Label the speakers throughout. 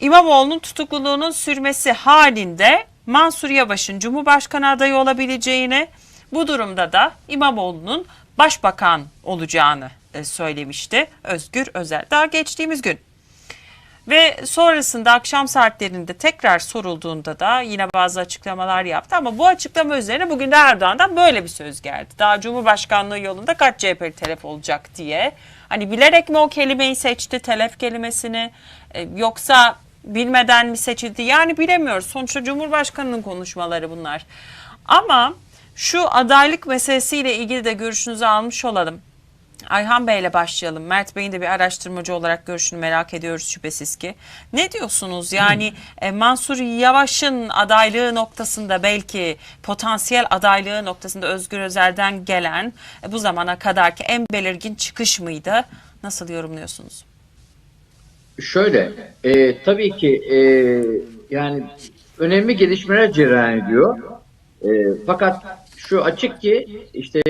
Speaker 1: İmamoğlu'nun tutukluluğunun sürmesi halinde Mansur Yavaş'ın Cumhurbaşkanı adayı olabileceğini, bu durumda da İmamoğlu'nun başbakan olacağını e, söylemişti Özgür Özel. Daha geçtiğimiz gün. Ve sonrasında akşam saatlerinde tekrar sorulduğunda da yine bazı açıklamalar yaptı. Ama bu açıklama üzerine bugün de Erdoğan'dan böyle bir söz geldi. Daha Cumhurbaşkanlığı yolunda kaç CHP'li telef olacak diye. Hani bilerek mi o kelimeyi seçti, telef kelimesini e, yoksa bilmeden mi seçildi? Yani bilemiyoruz. Sonuçta Cumhurbaşkanı'nın konuşmaları bunlar. Ama şu adaylık meselesiyle ilgili de görüşünüzü almış olalım. Ayhan Bey'le başlayalım. Mert Bey'in de bir araştırmacı olarak görüşünü merak ediyoruz şüphesiz ki. Ne diyorsunuz? Yani e, Mansur Yavaş'ın adaylığı noktasında belki potansiyel adaylığı noktasında Özgür Özel'den gelen e, bu zamana kadarki en belirgin çıkış mıydı? Nasıl yorumluyorsunuz?
Speaker 2: Şöyle, e, tabii ki e, yani önemli gelişmeler cereyan ediyor. E, fakat şu açık ki işte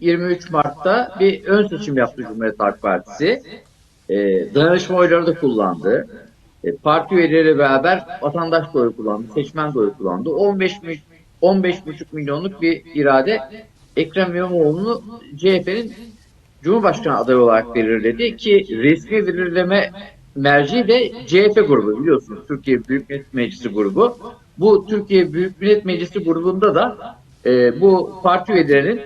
Speaker 2: 23 Mart'ta bir ön seçim yaptı Cumhuriyet Halk Partisi. E, dayanışma oyları da kullandı. E, parti üyeleriyle beraber vatandaş da oy kullandı, seçmen de oy kullandı. 15 mi- 15,5 milyonluk bir irade Ekrem İmamoğlu'nu CHP'nin Cumhurbaşkanı adayı olarak belirledi ki resmi belirleme merci de CHP grubu biliyorsunuz Türkiye Büyük Millet Meclisi grubu. Bu Türkiye Büyük Millet Meclisi grubunda da e, bu parti üyelerinin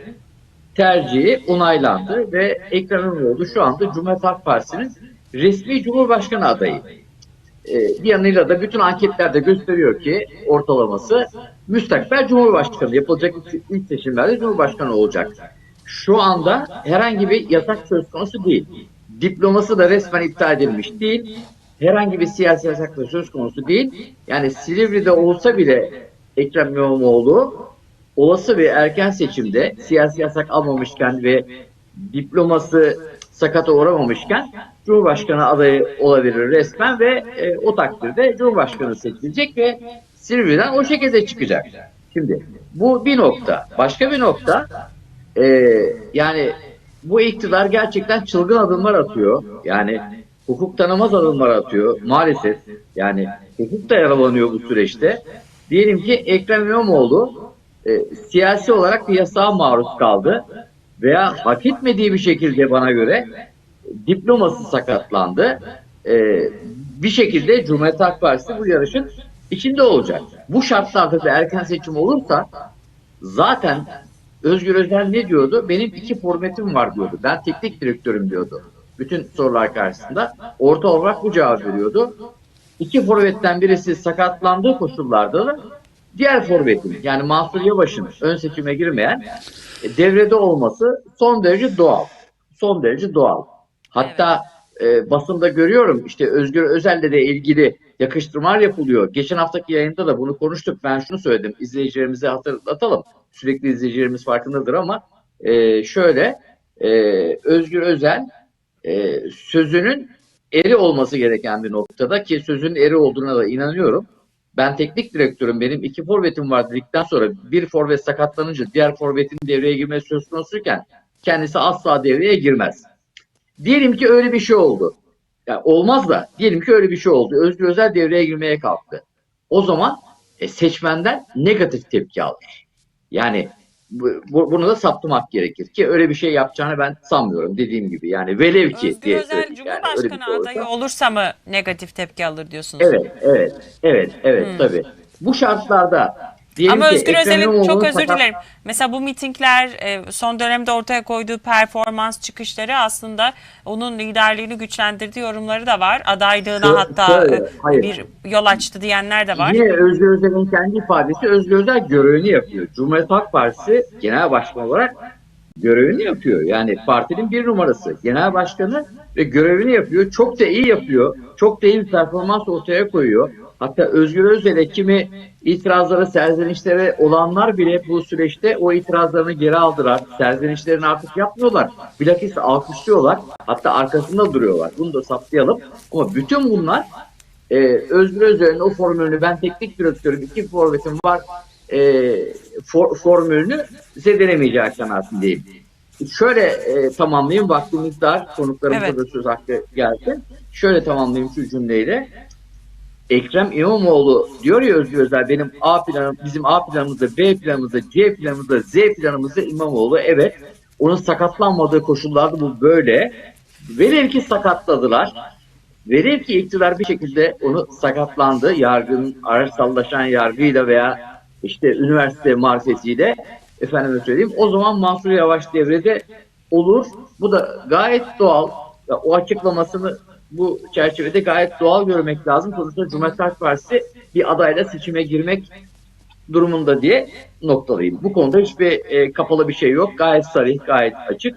Speaker 2: tercihi onaylandı ve Ekrem İmamoğlu şu anda Cumhuriyet Halk Partisi'nin resmi Cumhurbaşkanı adayı. E, bir yanıyla da bütün anketlerde gösteriyor ki ortalaması müstakbel Cumhurbaşkanı yapılacak ilk- seçimlerde Cumhurbaşkanı olacak. Şu anda herhangi bir yasak söz konusu değil. Diploması da resmen iptal edilmiş değil. Herhangi bir siyasi yasak da söz konusu değil. Yani Silivri'de olsa bile Ekrem İmamoğlu olası bir erken seçimde siyasi yasak almamışken ve diploması sakata uğramamışken Cumhurbaşkanı adayı olabilir resmen ve e, o takdirde Cumhurbaşkanı seçilecek ve Silivri'den o şekilde çıkacak. Şimdi bu bir nokta. Başka bir nokta e, yani bu iktidar gerçekten çılgın adımlar atıyor. Yani hukuk tanımaz adımlar atıyor maalesef. Yani hukuk da yaralanıyor bu süreçte. Diyelim ki Ekrem İmamoğlu e, siyasi olarak bir yasağa maruz kaldı veya hak etmediği bir şekilde bana göre diploması sakatlandı. E, bir şekilde Cumhuriyet Halk Partisi bu yarışın içinde olacak. Bu şartlarda da erken seçim olursa zaten Özgür Özel ne diyordu? Benim iki formetim var diyordu. Ben teknik direktörüm diyordu. Bütün sorular karşısında. Orta olarak bu cevap veriyordu. İki forvetten birisi sakatlandığı koşullarda da diğer forvetin yani Mansur Yavaş'ın ön seçime girmeyen e, devrede olması son derece doğal. Son derece doğal. Hatta e, basında görüyorum işte Özgür Özel'le de ilgili yakıştırmalar yapılıyor. Geçen haftaki yayında da bunu konuştuk. Ben şunu söyledim. İzleyicilerimize hatırlatalım. Sürekli izleyicilerimiz farkındadır ama e, şöyle e, Özgür Özel e, sözünün eri olması gereken bir noktada ki sözünün eri olduğuna da inanıyorum. Ben teknik direktörüm benim iki forvetim var dedikten sonra bir forvet sakatlanınca diğer forvetin devreye girmesi söz konusuyken kendisi asla devreye girmez. Diyelim ki öyle bir şey oldu. Yani olmaz da diyelim ki öyle bir şey oldu. Özgür Özel devreye girmeye kalktı. O zaman e, seçmenden negatif tepki alır. Yani bu, bu- bunu da saptamak gerekir ki öyle bir şey yapacağını ben sanmıyorum dediğim gibi. Yani velev ki
Speaker 1: Özgür
Speaker 2: diye
Speaker 1: Özel
Speaker 2: söyleyeyim. Yani
Speaker 1: Cumhurbaşkanı
Speaker 2: şey
Speaker 1: adayı olursa mı negatif tepki alır diyorsunuz?
Speaker 2: Evet, evet, evet, evet tabii. Bu şartlarda diyelim
Speaker 1: Ama
Speaker 2: ki
Speaker 1: Özgür Özel'in çok özür
Speaker 2: sakat-
Speaker 1: dilerim. Mesela bu mitingler e, son dönemde ortaya koyduğu performans çıkışları aslında onun liderliğini güçlendirdiği yorumları da var. Adaylığına
Speaker 2: Şöyle-
Speaker 1: hatta
Speaker 2: şöyle,
Speaker 1: e,
Speaker 2: hayır.
Speaker 1: bir yol açtı diyenler de var.
Speaker 2: Yine Özgür Özel'in kendi ifadesi Özgür Özel görevini yapıyor. Cumhuriyet Halk Partisi Genel Başkan olarak görevini yapıyor. Yani partinin bir numarası. Genel Başkanı ve görevini yapıyor. Çok da iyi yapıyor. Çok da iyi bir performans ortaya koyuyor. Hatta Özgür Özel'e kimi itirazları, serzenişleri olanlar bile bu süreçte o itirazlarını geri aldılar. Serzenişlerini artık yapmıyorlar. Bilakis alkışlıyorlar. Hatta arkasında duruyorlar. Bunu da saptayalım. Ama bütün bunlar ee, Özgür Özel'in o formülünü ben teknik direktörüm iki forvetim var e, for- formülünü zedelemeyeceği kanaatindeyim. Şöyle e, tamamlayayım vaktimiz dar konuklarımıza
Speaker 1: Evet.
Speaker 2: da söz hakkı gelsin. Şöyle tamamlayayım şu cümleyle. Ekrem İmamoğlu diyor ya Özgür Özel benim A planım, bizim A planımızda, B planımızda, C planımızda, Z planımızda İmamoğlu. Evet. Onun sakatlanmadığı koşullarda bu böyle. Velev ki sakatladılar. Velev ki iktidar bir şekilde onu sakatlandı. Yargının araçsallaşan yargıyla veya işte üniversite marifetiyle efendime söyleyeyim. O zaman Mansur Yavaş devrede olur. Bu da gayet doğal. Ya, o açıklamasını bu çerçevede gayet doğal görmek lazım. Sonuçta Cumhuriyet Halk Partisi bir adayla seçime girmek durumunda diye noktalayayım. Bu konuda hiçbir e, kapalı bir şey yok. Gayet sarih, gayet açık.